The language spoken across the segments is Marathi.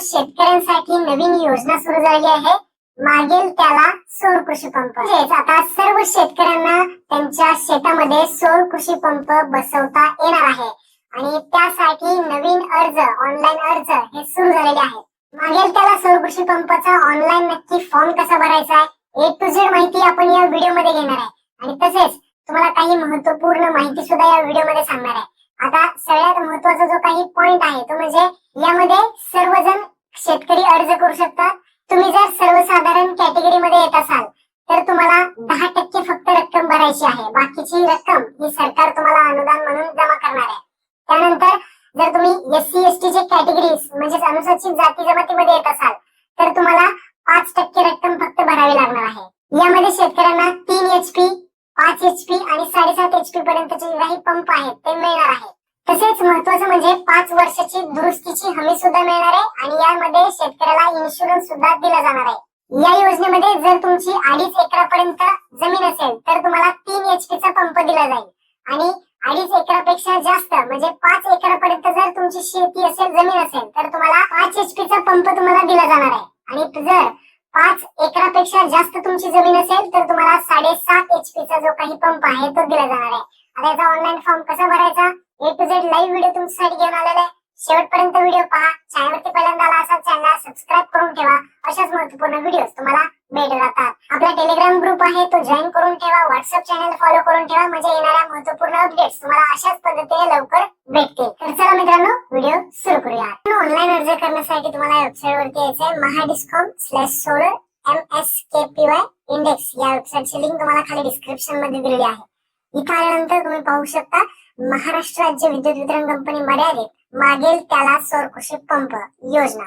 शेतकऱ्यांसाठी नवीन योजना सुरू झाली आहे. मागेल त्याला सौर कृषी पंप. आता सर्व शेतकऱ्यांना त्यांच्या शेतामध्ये सौर कृषी पंप बसवता येणार आहे. आणि त्यासाठी नवीन अर्ज ऑनलाईन अर्ज हे सुरू झालेले आहे मागेल त्याला सौर कृषी पंपाचा ऑनलाईन नक्की फॉर्म कसा भरायचा आहे ए टू झेड माहिती आपण या व्हिडिओमध्ये घेणार आहे. आणि तसेच तुम्हाला काही महत्त्वपूर्ण माहिती सुद्धा या व्हिडिओमध्ये सांगणार आहे. आता सगळ्यात महत्त्वाचा जो काही पॉइंट आहे तो म्हणजे यामध्ये सर्वजण शेतकरी अर्ज करू शकतात. तुम्ही जर सर्वसाधारण कॅटेगरी मध्ये येत असाल तर तुम्हाला दहा टक्के फक्त रक्कम भरायची आहे. बाकीची रक्कम ही सरकार तुम्हाला अनुदान म्हणून जमा करणार आहे. त्यानंतर जर तुम्ही एस सी एस टी ची कॅटेगरी म्हणजेच अनुसूचित जाती जमातीमध्ये येत असाल तर तुम्हाला पाच टक्के रक्कम फक्त भरावी लागणार आहे. यामध्ये शेतकऱ्यांना तीन एच पी पाच एच पी आणि साडेसात एच पी पर्यंतचे काही पंप आहेत ते मिळणार आहे तसेच महत्वाचं म्हणजे पाच वर्षाची दुरुस्तीची हमी सुद्धा मिळणार आहे आणि यामध्ये शेतकऱ्याला इन्शुरन्स सुद्धा दिला जाणार आहे. या योजनेमध्ये जर तुमची अडीच एकरापर्यंत जमीन असेल तर तुम्हाला तीन एचपीचा चा पंप दिला जाईल. आणि अडीच एकरापेक्षा जास्त म्हणजे पाच एकरापर्यंत जर तुमची शेती असेल जमीन असेल तर तुम्हाला पाच एचपीचा चा पंप तुम्हाला दिला जाणार आहे. आणि जर पाच एकरापेक्षा जास्त तुमची जमीन असेल तर तुम्हाला साडेसात एचपीचा चा जो काही पंप आहे तो दिला जाणार आहे. आता याचा ऑनलाईन फॉर्म कसा भरायचा? झेड लाईव्ह व्हिडिओ तुमच्यासाठी घेऊन आलेला आहे शेवटपर्यंत व्हिडिओ पहा. चॅनलवरती पहिल्यांदा आला असाल चॅनल सबस्क्राईब करून ठेवा. अशाच महत्त्वपूर्ण व्हिडिओ तुम्हाला भेटत राहतात. आपला टेलिग्राम ग्रुप आहे तो जॉईन करून ठेवा. व्हॉट्सअप चॅनल फॉलो करून ठेवा. म्हणजे येणाऱ्या महत्त्वपूर्ण अपडेट्स तुम्हाला अशाच पद्धतीने लवकर भेटतील. तर चला मित्रांनो व्हिडिओ सुरू करूया. ऑनलाईन अर्ज करण्यासाठी तुम्हाला वेबसाईट वरती यायचंय Mahadiscom slash solar M S K P Y index या वेबसाईटची लिंक तुम्हाला खाली डिस्क्रिप्शनमध्ये दिलेली आहे. इथं तुम्ही पाहू शकता महाराष्ट्र राज्य विद्युत वितरण कंपनी मर्यादित मागेल त्याला सौर कृषी पंप योजना.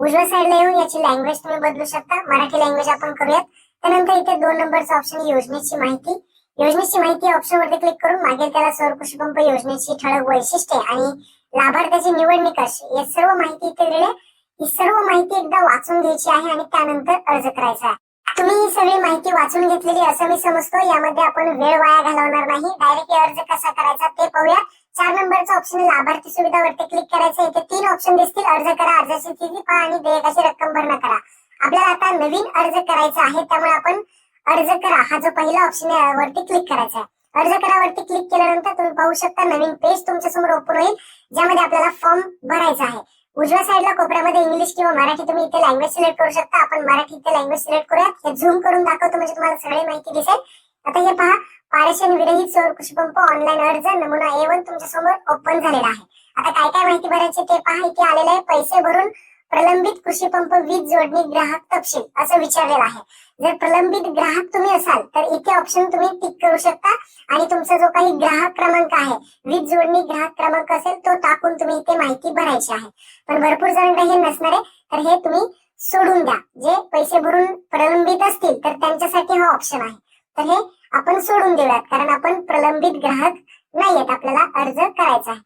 उजव्या साईडला येऊन याची लँग्वेज तुम्ही बदलू शकता. मराठी लँग्वेज आपण करूयात. त्यानंतर इथे दोन नंबरचा ऑप्शन योजनेची माहिती. योजनेची माहिती ऑप्शन वरती क्लिक करून मागेल त्याला सौर कृषी पंप योजनेची ठळक वैशिष्ट्ये आणि लाभार्थ्याची निवड निकष या सर्व माहिती इथे दिलेली ही सर्व माहिती एकदा वाचून घ्यायची आहे आणि त्यानंतर अर्ज करायचा आहे. तुम्ही सगळी माहिती वाचून घेतलेली असं मी समजतो यामध्ये आपण वेळ वाया घालवणार नाही. डायरेक्ट अर्ज कसा करायचा ते पाहूया चार नंबरचा ऑप्शन लाभार्थी सुविधावरती क्लिक करायचं. इथे तीन ऑप्शन दिसतील. अर्ज करा अर्जाची स्थिती पहा आणि देयकाची रक्कम भरणा करा. आपल्याला आता नवीन अर्ज करायचा आहे. त्यामुळे आपण अर्ज करा. हा जो पहिला ऑप्शन आहे वरती क्लिक करायचा आहे. अर्ज करावरती क्लिक केल्यानंतर तुम्ही पाहू शकता नवीन पेज तुमच्यासमोर ओपन होईल ज्यामध्ये आपल्याला फॉर्म भरायचा आहे. उजव्या साईडला कोपऱ्यामध्ये इंग्लिश किंवा मराठी तुम्ही इथे लँग्वेज सिलेक्ट करू शकता. आपण मराठी इथे लँग्वेज सिलेक्ट करूयात. हे झूम करून दाखवतो म्हणजे तुम्हाला सगळी माहिती दिसेल. आता हे पहा पारेशन विरहित सौर कृषीपंप ऑनलाईन अर्ज नमुना ए वन तुमच्यासमोर ओपन झालेला आहे. आता काय काय माहिती भरायची ते पहा. इथे आलेलं आहे. पैसे भरून प्रलंबित कृषी पंप वीज जोडणी ग्राहक तपशील असं विचारलेलं आहे. जर प्रलंबित ग्राहक तुम्ही असाल तर इथे ऑप्शन तुम्ही टिक करू शकता. आणि तुमचा जो काही ग्राहक क्रमांक आहे वीज जोडणी ग्राहक क्रमांक असेल तो टाकून तुम्ही इथे माहिती भरायची आहे. पण भरपूर जणांना हे नसणार आहे तर हे तुम्ही सोडून द्या. जे पैसे भरून प्रलंबित असतील तर त्यांच्यासाठी हा ऑप्शन आहे. तर हे आपण सोडून देऊयात कारण आपण प्रलंबित ग्राहक नाहीयेत आपल्याला अर्ज करायचा आहे.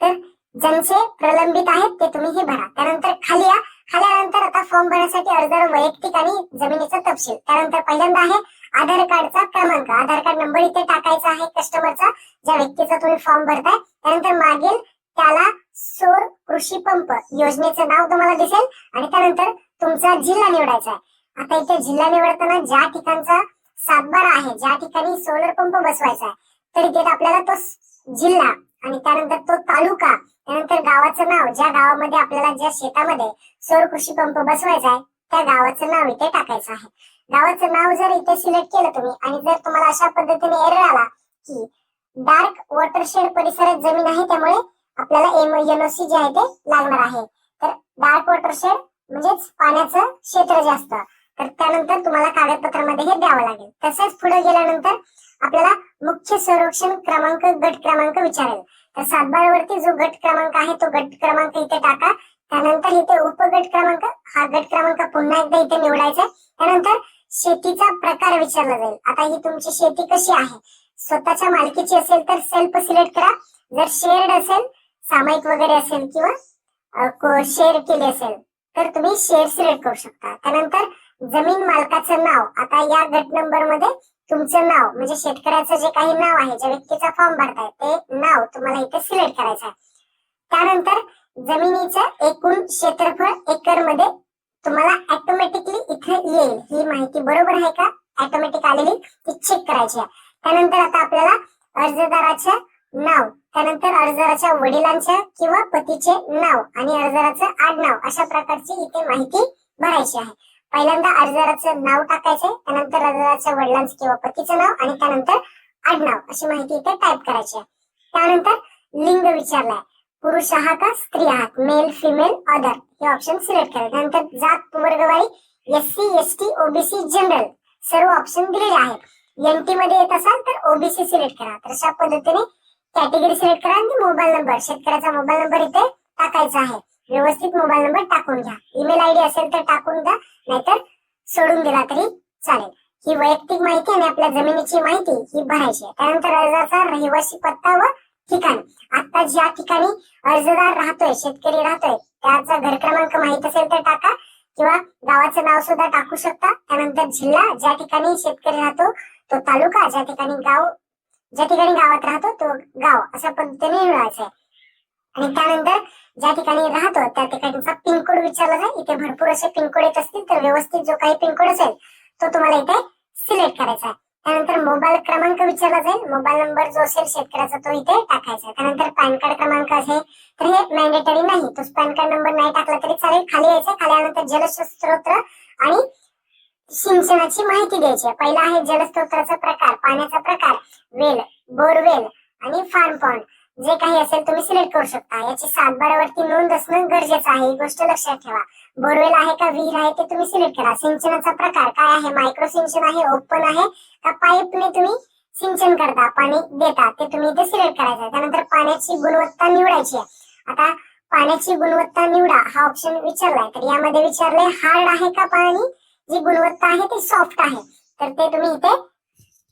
तर ज्यांचे प्रलंबित आहेत ते तुम्ही हे भरा. त्यानंतर खाली या. खाल्यानंतर आता फॉर्म भरण्यासाठी अर्जदार वैयक्तिक आणि जमिनीचा तपशील. त्यानंतर पहिल्यांदा आहे आधार कार्डचा क्रमांक. आधार कार्ड नंबर इथे टाकायचा आहे कस्टमरचा ज्या व्यक्तीचा तुम्ही फॉर्म भरताय. त्यानंतर मागील त्याला सौर कृषी पंप योजनेचं नाव तुम्हाला दिसेल. आणि त्यानंतर तुमचा जिल्हा निवडायचा आहे. आता इथे जिल्हा निवडताना ज्या ठिकाणचा सातबारा आहे ज्या ठिकाणी सोलर पंप बसवायचा आहे तर इथे आपल्याला तो जिल्हा आणि त्यानंतर तो तालुका त्यानंतर गावाचं नाव ज्या गावामध्ये आपल्याला ज्या शेतामध्ये सौर कृषी पंप बसवायचा आहे त्या गावाचं नाव इथे टाकायचं आहे. गावाचं नाव जर इथे सिलेक्ट केलं तुम्ही आणि जर तुम्हाला अशा पद्धतीने एरर आला की डार्क वॉटरशेड परिसरात जमीन आहे त्यामुळे आपल्याला एनओसी जे आहे ते लागणार आहे. तर डार्क वॉटरशेड म्हणजेच पाण्याचं क्षेत्र जास्त तर त्यानंतर तुम्हाला कागदपत्रामध्ये हे द्यावं लागेल. तसेच पुढे गेल्यानंतर आपल्याला मुख्य संरक्षण क्रमांक गट क्रमांक विचारेल. तर सातबारावरती जो गट क्रमांक आहे तो गट क्रमांक इथे टाका. त्यानंतर इथे उपगट क्रमांक हा गट क्रमांक पुन्हा एकदा इथे निवडायचा आहे. त्यानंतर शेतीचा प्रकार विचारला जाईल. आता ही तुमची शेती कशी आहे? स्वतःच्या मालकीची असेल तर सेल्फ सिलेक्ट करा. जर शेअर्ड असेल सामायिक वगैरे असेल किंवा शेअर केली असेल तर तुम्ही शेअर सिलेक्ट करू शकता. त्यानंतर जमीन मालकाचं नाव. आता या गट नंबरमध्ये तुमचं नाव म्हणजे शेतकऱ्याचं जे काही नाव आहे ज्या व्यक्तीचा फॉर्म भरताय ते नाव तुम्हाला इथे सिलेक्ट करायचं आहे. त्यानंतर जमिनीचं एकूण क्षेत्रफळ एकरमध्ये तुम्हाला ऑटोमॅटिकली इथे येईल. ही माहिती बरोबर आहे का? ऑटोमॅटिक आलेली ती चेक करायची आहे. त्यानंतर आता आपल्याला अर्जदाराचं नाव त्यानंतर अर्जदाराच्या वडिलांचं किंवा पतीचे नाव आणि अर्जदाराचं आडनाव अशा प्रकारची इथे माहिती भरायची आहे. पहिल्यांदा अर्जदाराचं नाव टाकायचंय त्यानंतर अर्जदाराच्या वडिलांचं किंवा पतीचं नाव आणि त्यानंतर आडनाव अशी माहिती इथे टाईप करायची आहे. त्यानंतर लिंग विचारलाय. पुरुष आहात का स्त्री आहात? मेल फिमेल अदर हे ऑप्शन सिलेक्ट करा. त्यानंतर जात वर्गवारी S C S T OBC general सर्व ऑप्शन दिलेले आहेत. एनटी मध्ये येत असाल तर ओबीसी सिलेक्ट करा. तर अशा पद्धतीने कॅटेगरी सिलेक्ट करा आणि मोबाईल नंबर शेतकऱ्याचा मोबाईल नंबर इथे टाकायचा आहे. व्यवस्थित मोबाईल नंबर टाकून घ्या. ईमेल आयडी असेल तर टाकून द्या नाहीतर सोडून दिला तरी चालेल. ही वैयक्तिक माहिती आणि आपल्या जमिनीची माहिती ही भरायची आहे. त्यानंतर अर्जाचा रहिवासी पत्ता व ठिकाण. आता ज्या ठिकाणी अर्जदार राहतोय शेतकरी राहतोय त्याचा घर क्रमांक माहीत असेल तर टाका किंवा गावाचं नाव सुद्धा टाकू शकता. त्यानंतर जिल्हा ज्या ठिकाणी शेतकरी राहतो तो तालुका ज्या ठिकाणी गाव ज्या ठिकाणी गावात राहतो तो गाव. अशा पद्धतीने निवडायचा आहे. आणि त्यानंतर ज्या ठिकाणी राहतो त्या ठिकाणचा पिनकोड विचारला जाईल. इथे भरपूर असे पिनकोड येत असतील तर व्यवस्थित जो काही पिनकोड असेल तो तुम्हाला इथे सिलेक्ट करायचा आहे. त्यानंतर मोबाईल क्रमांक विचारला जाईल. मोबाईल नंबर जो असेल शेतकऱ्याचा तो इथे टाकायचा त्यानंतर पॅन कार्ड क्रमांक आहे तर हे मॅन्डेटरी नाही. तो पॅन कार्ड नंबर नाही टाकला तरी चालेल. खाली यायचं खाली आल्यानंतर जलस्रोत आणि सिंचनाची माहिती द्यायची पहिला आहे जलस्रोताचा प्रकार पाण्याचा प्रकार वेल बोरवेल आणि फार्म पॉन्ड जे काही असेल तुम्ही सिलेक्ट करू शकता. याची सातबारावरती नोंद असणं गरजेचं आहे. ही गोष्ट लक्षात ठेवा. बोरवेल आहे का विहीर आहे ते तुम्ही सिलेक्ट करा. सिंचनाचा प्रकार काय आहे? मायक्रो सिंचन आहे ओपन आहे. का पाईपने तुम्ही सिंचन करता पाणी देता ते तुम्ही इथे सिलेक्ट करायचं आहे. त्यानंतर पाण्याची गुणवत्ता निवडायची आहे. आता पाण्याची गुणवत्ता निवडा हा ऑप्शन विचारलाय. तर यामध्ये विचारलंय हार्ड आहे का पाणी? जी गुणवत्ता आहे ती सॉफ्ट आहे. तर ते तुम्ही इथे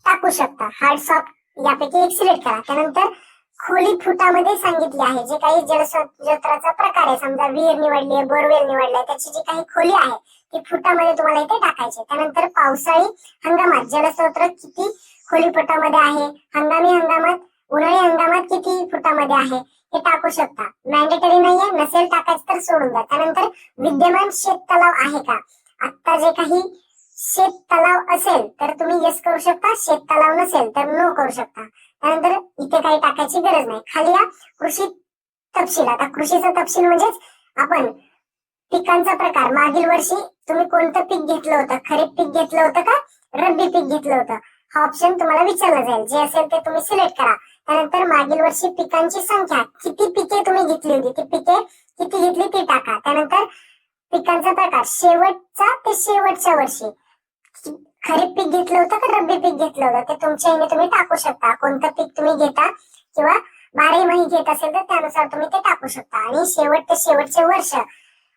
टाकू शकता. हार्ड सॉफ्ट यापैकी एक सिलेक्ट करा. त्यानंतर खोली फुटामध्ये सांगितली आहे. जे काही जलस्रोत्राचा प्रकार आहे समजा विहीर निवडली आहे बोरवेल निवडलाय त्याची जी काही खोली आहे ती फुटामध्ये तुम्हाला इथे टाकायची त्यानंतर पावसाळी हंगामात जलस्रोत किती खोली फुटामध्ये आहे? हंगामी हंगामात उन्हाळी हंगामात किती फुटामध्ये आहे? हे टाकू शकता. मॅन्डेटरी नाहीये नसेल टाकायचं तर सोडून द्या. त्यानंतर विद्यमान शेत तलाव आहे का? आता जे काही शेत तलाव असेल तर तुम्ही येस करू शकता. शेत तलाव नसेल तर नो करू शकता. त्यानंतर इथे काही टाकायची गरज नाही. खाली या कृषी तपशील. आता कृषीचा तपशील म्हणजेच आपण पिकांचा प्रकार. मागील वर्षी तुम्ही कोणतं पीक घेतलं होतं? खरीप पीक घेतलं होतं का? रब्बी पीक घेतलं होतं? हा ऑप्शन तुम्हाला विचारला जाईल. जे असेल ते तुम्ही सिलेक्ट करा. त्यानंतर मागील वर्षी पिकांची संख्या. किती पिके तुम्ही घेतली होती? ती पिके किती घेतली ती टाका. त्यानंतर पिकांचा प्रकार. शेवटचा ते शेवटच्या वर्षी. खरीप पीक घेतलं होतं का रब्बी पीक घेतलं होतं? ते तुमच्या ह्याने तुम्ही टाकू शकता. कोणतं पीक तुम्ही घेता किंवा बाराही महिने घेत असेल तर त्यानुसार तुम्ही ते टाकू शकता. आणि शेवट ते शेवटचे वर्ष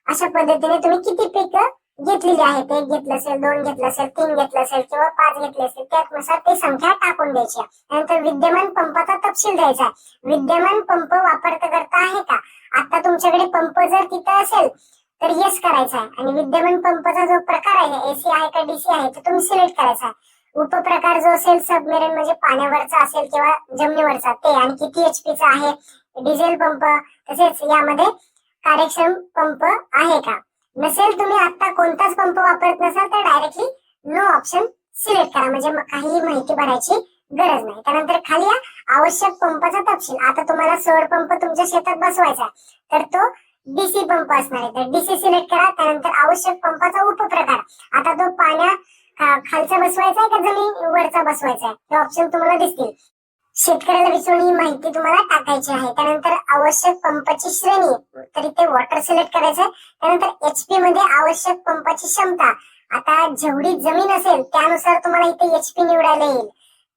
अशा पद्धतीने तुम्ही किती पीक घेतलेली आहेत? एक घेतलं असेल दोन घेतलं असेल तीन घेतलं असेल किंवा पाच घेतले असेल त्यानुसार ते संख्या टाकून द्यायची. त्यानंतर विद्यमान पंपाचा तपशील द्यायचा आहे. विद्यमान पंप वापरता करता आहे का? आता तुमच्याकडे पंप जर तिथं असेल तर येस करायचा आहे आणि विद्यमान पंपचा जो प्रकार आहे एसी आहे का डीसी आहे तो तुम्ही सिलेक्ट करायचा. आहे उपप्रकार जो असेल सबमेरिन म्हणजे पाण्यावरचा असेल किंवा जमिनीवरचा ते आणि किती एचपीचा आहे डिझेल पंप तसेच यामध्ये कार्यक्षम पंप आहे का? नसेल तुम्ही आता कोणताच पंप वापरत नसाल तर डायरेक्टली नो ऑप्शन सिलेक्ट करा. म्हणजे काहीही माहिती भरायची गरज नाही. त्यानंतर खाली या आवश्यक पंपाचा तपशील. आता तुम्हाला सौर पंप तुमच्या शेतात बसवायचा आहे. तर तो डीसी पंप असणार आहे. तर डीसी सिलेक्ट करा त्यानंतर आवश्यक पंपाचा उपप्रकार. आता तो पाण्या खालचा बसवायचा आहे का जमीन? वरचा बसवायचा आहे. हे ऑप्शन तुम्हाला दिसतील. शेतकऱ्याला विचारून ही माहिती तुम्हाला टाकायची आहे. त्यानंतर आवश्यक पंपाची श्रेणी. तर इथे वॉटर सिलेक्ट करायचं आहे. त्यानंतर एचपी मध्ये आवश्यक पंपाची क्षमता. आता जेवढी जमीन असेल त्यानुसार तुम्हाला इथे एचपी निवडायला येईल.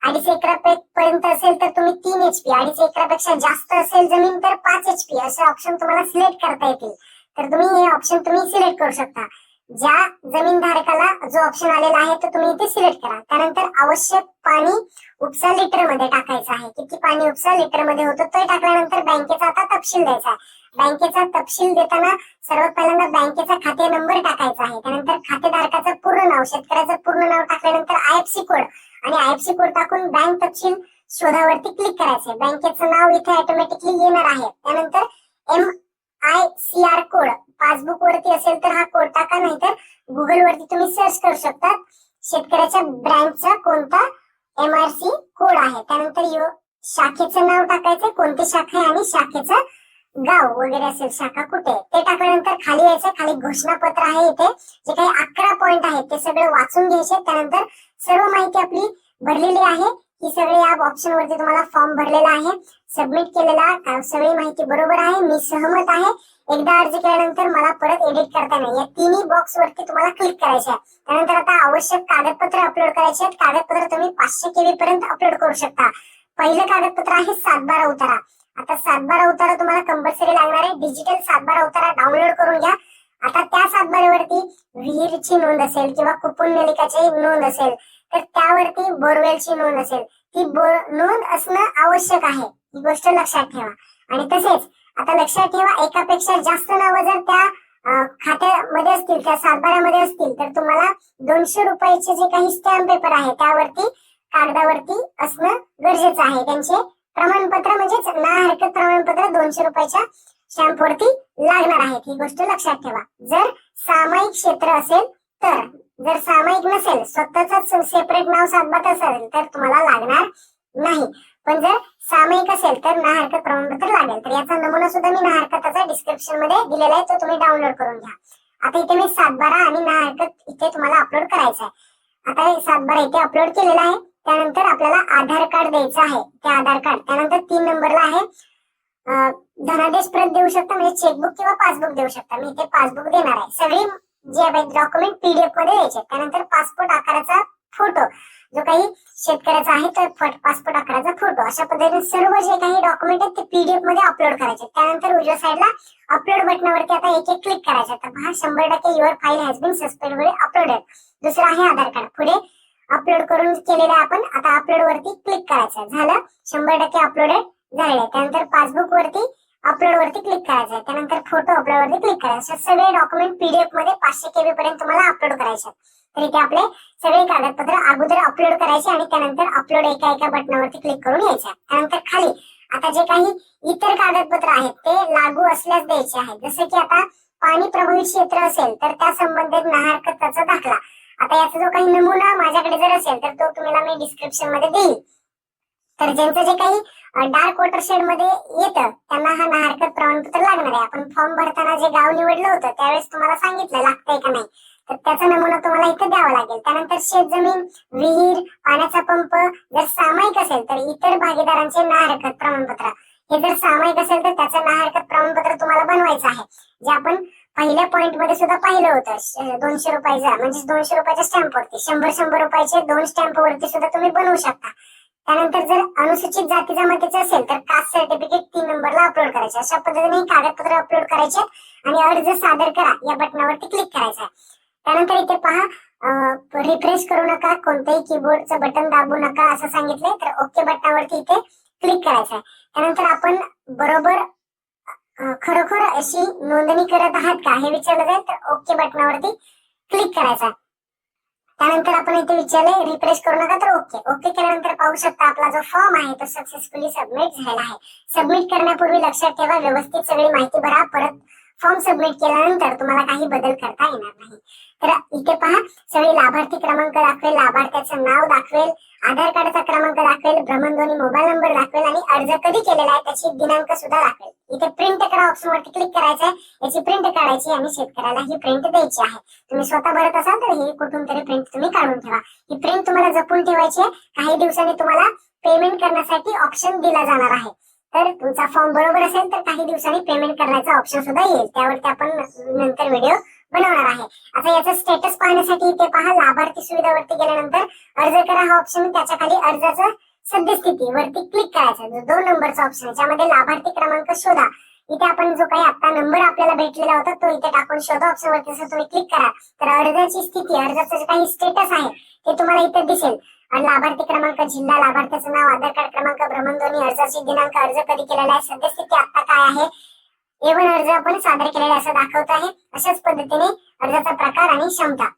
अडीच एकरा पर्यंत असेल तर तुम्ही तीन एचपी अडीच एकरापेक्षा जास्त असेल जमीन तर पाच एचपी असे ऑप्शन तुम्हाला सिलेक्ट करता येतील. तर तुम्ही हे ऑप्शन तुम्ही सिलेक्ट करू शकता. ज्या जमीन धारकाला जो ऑप्शन आलेला आहे तो तुम्ही इथे सिलेक्ट करा. त्यानंतर आवश्यक पाणी उपसा लिटरमध्ये टाकायचं आहे. किती पाणी उपसा लिटरमध्ये होतं ते टाकल्यानंतर बँकेचा आता तपशील द्यायचा आहे. बँकेचा तपशील देताना सर्वात पहिल्यांदा बँकेचा खाते नंबर टाकायचा आहे. त्यानंतर खातेधारकाचं पूर्ण नाव शेतकऱ्याचं पूर्ण नाव टाकल्यानंतर आयएफसी कोड आणि आयएफसी कोड टाकून बँक तपशील शोधावरती क्लिक करायचे बँकेचं नाव इथे ऑटोमॅटिकली येणार आहे. त्यानंतर M I C R code passbook वरती असेल तर हा कोड टाका नाही तर गुगल वरती तुम्ही सर्च करू शकता शेतकऱ्याच्या ब्रँचचा कोणता एम आर सी कोड आहे. त्यानंतर यो शाखेचं नाव टाकायचं कोणती शाखा आहे आणि शाखेचं गाव वगैरे असेल शाखा कुठे आहे. ते टाकल्यानंतर खाली यायचं खाली घोषणापत्र आहे इथे. जे काही अकरा पॉइंट आहेत ते सगळं वाचून घ्यायचे. त्यानंतर सर्व माहिती आपली भरलेली आहे. ही सगळी या ऑप्शन वरती तुम्हाला फॉर्म भरलेला आहे. सबमिट केलेला सगळी माहिती बरोबर आहे. मी सहमत आहे. एकदा अर्ज केल्यानंतर मला परत एडिट करता नाही या तिन्ही बॉक्स वरती तुम्हाला क्लिक करायचे आहे त्यानंतर आता आवश्यक कागदपत्र अपलोड करायचे आहेत. कागदपत्र तुम्ही पाचशे केबी पर्यंत अपलोड करू शकता. पहिलं कागदपत्र आहे सातबारा उतारा. आता सातबारा उतारा तुम्हाला कंपल्सरी लागणार आहे. डिजिटल सातबारा उतारा डाउनलोड करून घ्या. आता त्या सातबाऱ्यावरती विहीरची नोंद असेल किंवा कुपून नलिकाची नोंद असेल तर त्यावरती बोरवेलची नोंद असेल. ती नोंद असणं आवश्यक आहे. ही गोष्ट लक्षात ठेवा. आणि तसेच आता लक्षात ठेवा एकापेक्षा जास्त नावं जर त्या खात्यामध्ये असतील त्या सातबाऱ्यामध्ये असतील तर तुम्हाला दोनशे रुपयाचे जे काही स्टॅम्प पेपर आहे त्यावरती कागदावरती असणं गरजेचं आहे. त्यांचे प्रमाणपत्र म्हणजेच ना हरकत प्रमाणपत्र दोनशे रुपयाच्या स्टॅम्प लागणार आहेत. ही गोष्ट लक्षात ठेवा. जर सामायिक क्षेत्र असेल तर जर सामायिक नसेल स्वतःच सेपरेट नाव सातबात असेल तर तुम्हाला लागणार नाही. पण जर सामायिक असेल तर ना हरकत प्रमाणपत्र लागेल. तर याचा नमुना सुद्धा मी ना हरकताचा डिस्क्रिप्शनमध्ये दिलेला आहे तो तुम्ही डाउनलोड करून घ्या. आता इथे मी सातबारा आणि ना हरकत इथे तुम्हाला अपलोड करायचं आहे. आता हे सातबारा इथे अपलोड केलेला आहे. त्यानंतर आपल्याला आधार कार्ड द्यायचं आहे. ते आधार कार्ड. त्यानंतर तीन नंबरला आहे. धनादेश प्रत देऊ शकता म्हणजे चेकबुक किंवा पासबुक देऊ शकता. मी इथे पासबुक देणार आहे. सगळी जे डॉक्युमेंट पीडीएफमध्ये द्यायचे त्यानंतर पासपोर्ट आकाराचा फोटो जो काही शेतकऱ्याचा आहे तर पासपोर्ट आकाराचा फोटो अशा पद्धतीने सर्व जे काही डॉक्युमेंट आहेत ते पीडीएफमध्ये अपलोड करायचे त्यानंतर उजव्या साईडला अपलोड बटनावरती आता एक एक क्लिक करायचं तर पहा शंभर टक्के युअर फाईल हॅज बिन सस्पेंडमध्ये अपलोडेड दुसरं आहे आधार कार्ड. पुढे अपलोड करून केलेलं आपण. आता अपलोड वरती क्लिक करायचं झालं. शंभर टक्के अपलोडेड झाले त्यानंतर पासबुक वरती अपलोड वरती क्लिक करायचं आहे त्यानंतर फोटो अपलोड वरती क्लिक करायचं. सगळे डॉक्युमेंट पीडीएफमध्ये पाचशे केबी पर्यंत तुम्हाला अपलोड करायचे. तरी तर इथे आपले सगळे कागदपत्र अगोदर अपलोड करायचे आणि त्यानंतर अपलोड एका एका बटनावरती क्लिक करून यायचे. त्यानंतर खाली आता जे काही इतर कागदपत्र आहेत ते लागू असल्यास द्यायचे आहेत. जसे की आता पाणी प्रभावित क्षेत्र असेल तर त्या संबंधित नाहरकताचा दाखला. आता याचा जो काही नमुना माझ्याकडे जर असेल तर तो तुम्हाला मी डिस्क्रिप्शनमध्ये देईल. तर ज्यांचं जे काही डार्क वॉटर शेडमध्ये येतं त्यांना हा नाहरकत प्रमाणपत्र लागणार आहे. आपण फॉर्म भरताना जे गाव निवडलं होतं त्यावेळेस तुम्हाला सांगितलं लागतंय का नाही? तर त्याचा नमुना तुम्हाला इथे द्यावा लागेल. त्यानंतर शेतजमीन विहीर पाण्याचा पंप जर सामायिक असेल तर इतर भागीदारांचे नाहरकत प्रमाणपत्र. हे जर सामायिक असेल तर त्याचं नाहरकत प्रमाणपत्र तुम्हाला बनवायचं आहे. जे आपण पहिल्या पॉइंटमध्ये सुद्धा पाहिलं होतं दोनशे रुपयाचा म्हणजे दोनशे रुपयाच्या स्टॅम्प वरती. शंभर शंभर रुपयाचे दोन स्टॅम्प वरती सुद्धा तुम्ही बनवू शकता. त्यानंतर जर अनुसूचित जाती जमातीचं असेल तर कास्ट सर्टिफिकेट तीन नंबरला अपलोड करायचे. अशा पद्धतीने ही कागदपत्र अपलोड करायचे आणि अर्ज सादर करा. या बटनावरती क्लिक करायचा आहे. त्यानंतर इथे पहा रिफ्रेश करू नका कोणत्याही कीबोर्डचं बटन दाबू नका असं सांगितलंय तर ओके बटनावरती इथे क्लिक करायचं आहे. त्यानंतर आपण बरोबर खरोखर अशी नोंदणी करत आहात का हे विचारलं जाईल तर ओके बटनावरती क्लिक करायचं आहे. त्यानंतर आपण इथे विचारले रिफ्रेश करू नका तर ओके ओके केल्यानंतर पाहू शकता आपला जो फॉर्म आहे तो सक्सेसफुली सबमिट झालेला आहे. सबमिट करण्यापूर्वी लक्षात ठेवा व्यवस्थित सगळी माहिती भरा. परत फॉर्म सबमिट केल्यानंतर तुम्हाला काही बदल करता येणार नाही. तर इथे पहा सगळे लाभार्थी क्रमांक दाखवेल लाभार्थ्याचं नाव दाखवेल आधार कार्डचा क्रमांक दाखवेल भ्रमणध्वनी मोबाईल नंबर दाखवेल आणि अर्ज कधी केलेला आहे त्याची दिनांक सुद्धा दाखवेल. इथे प्रिंट करा ऑप्शन वरती क्लिक करायचं आहे याची प्रिंट काढायची आणि शेतकऱ्याला ही प्रिंट द्यायची आहे. तुम्ही स्वतः भरत असाल तर ही कुठून तरी प्रिंट तुम्ही काढून ठेवा. ही प्रिंट तुम्हाला जपून ठेवायची आहे. काही दिवसांनी तुम्हाला पेमेंट करण्यासाठी ऑप्शन दिला जाणार आहे. तर तुमचा फॉर्म बरोबर असेल तर काही दिवसांनी पेमेंट करण्याचा ऑप्शन सुद्धा येईल. त्यावरती आपण नंतर व्हिडिओ बनवणार आहे. आता याचा स्टेटस पाहण्यासाठी इथे पहा. लाभार्थी सुविधावरती गेल्यानंतर अर्ज करा हा ऑप्शन त्याच्याखाली अर्जाचं सद्यस्थिती वरती क्लिक करायचं. जो दोन नंबरचा ऑप्शन आहे ज्यामध्ये लाभार्थी क्रमांक शोधा. इथे आपण जो काही आता नंबर आपल्याला भेटलेला होता तो इथे टाकून शोधा ऑप्शन वरती. जर तुम्ही क्लिक करा तर अर्जाची स्थिती अर्जाचं जे काही स्टेटस आहे ते तुम्हाला इथे दिसेल. आणि लाभार्थी क्रमांक जिल्हा लाभार्थ्याचं नाव आधार कार्ड क्रमांक भ्रमणध्वनी अर्जाची दिनांक अर्ज कधी केलेला आहे सद्यस्थिती आता काय आहे एवन अर्ज आपण सादर केलेला असं दाखवत आहे. अशाच पद्धतीने अर्जाचा प्रकार आणि क्षमता.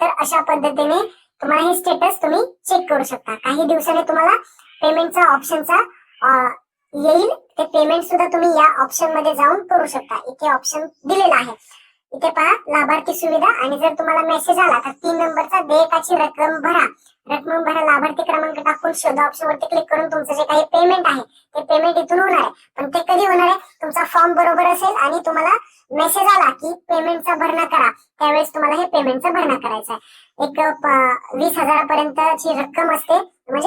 तर अशा पद्धतीने तुम्हाला हे स्टेटस तुम्ही चेक करू शकता. काही दिवसांनी तुम्हाला पेमेंटचा ऑप्शनचा येईल. ते पेमेंट सुद्धा तुम्ही या ऑप्शनमध्ये जाऊन करू शकता. इथे ऑप्शन दिलेला आहे. इथे पहा लाभार्थी सुविधा. आणि जर तुम्हाला मेसेज आला तर तीन नंबरचा देयकाची रक्कम भरा. रक्कम भरा लाभार्थी क्रमांक टाकून शोधा ऑप्शन वरती क्लिक करून तुमचं जे काही पेमेंट आहे ते पेमेंट इथून होणार आहे. पण ते कधी होणार आहे तुमचा फॉर्म बरोबर असेल आणि तुम्हाला मेसेज आला की पेमेंटचा भरणा करा. त्यावेळेस तुम्हाला हे पेमेंटचा भरणा करायचा आहे. एक वीस हजारापर्यंतची रक्कम असते म्हणजे